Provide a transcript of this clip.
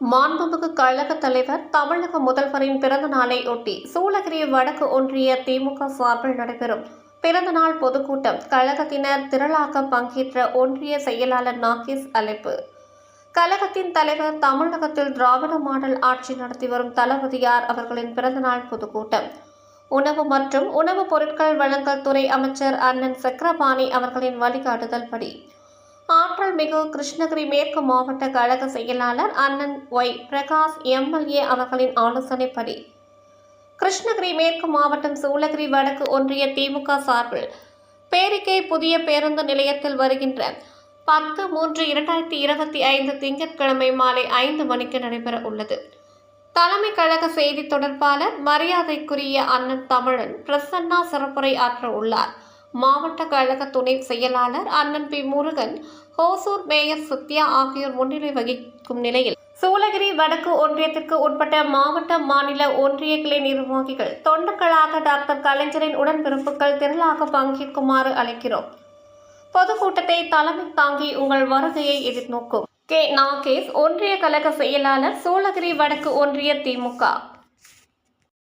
மாண்புமிகு கழக தலைவர் தமிழக முதல்வரின் பிறந்த நாளை ஒட்டி சூளகிரி வடக்கு ஒன்றிய திமுக சார்பில் நடைபெறும் பிறந்தநாள் பொதுக்கூட்டம். கழகத்தினர் திரளாக பங்கேற்ற ஒன்றிய செயலாளர் நாகேஷ் அழைப்பு. கழகத்தின் தலைவர் தமிழகத்தில் திராவிட மாடல் ஆட்சி நடத்தி வரும் தளபதியார் அவர்களின் பிறந்தநாள் பொதுக்கூட்டம். உணவு மற்றும் உணவுப் பொருட்கள் வழங்கல் துறை அமைச்சர் அண்ணன் சக்கரபாணி அவர்களின் வழிகாட்டுதல் படி ஆற்றல் மிகு கிருஷ்ணகிரி மேற்கு மாவட்ட கழக செயலாளர் அண்ணன் ஒய் பிரகாஷ் எம்எல்ஏ அவர்களின் ஆலோசனைப்படி கிருஷ்ணகிரி மேற்கு மாவட்டம் சூளகிரி வடக்கு ஒன்றிய திமுக சார்பில் பேரிக்கை புதிய பேருந்து நிலையத்தில் வருகின்ற பத்து மூன்று இரண்டாயிரத்தி இருபத்தி ஐந்து திங்கட்கிழமை மாலை ஐந்து மணிக்கு நடைபெற உள்ளது. தலைமை கழக செய்தி தொடர்பாளர் மரியாதைக்குரிய அண்ணன் தமிழன் பிரசன்னா சிறப்புரை ஆற்ற உள்ளார். மாவட்ட கழக துணை செயலாளர் அண்ணன் பி முருகன் ஹோசூர் மேயர் சத்யா ஆகியோர் முன்னிலை வகிக்கும் நிலையில் சூளகிரி வடக்கு ஒன்றியத்திற்கு உட்பட்ட மாவட்ட மாநில ஒன்றிய கிளை நிர்வாகிகள் தொண்டர்களாக டாக்டர் கலைஞரின் உடன்பிறப்புகள் திரளாக பங்கேற்குமாறு அழைக்கிறோம். பொதுக்கூட்டத்தை தலைமை தாங்கி உங்கள் வருகையை எதிர்நோக்கும். கே. நாகேஷ் ஒன்றிய கழக செயலாளர் சூளகிரி வடக்கு ஒன்றிய திமுக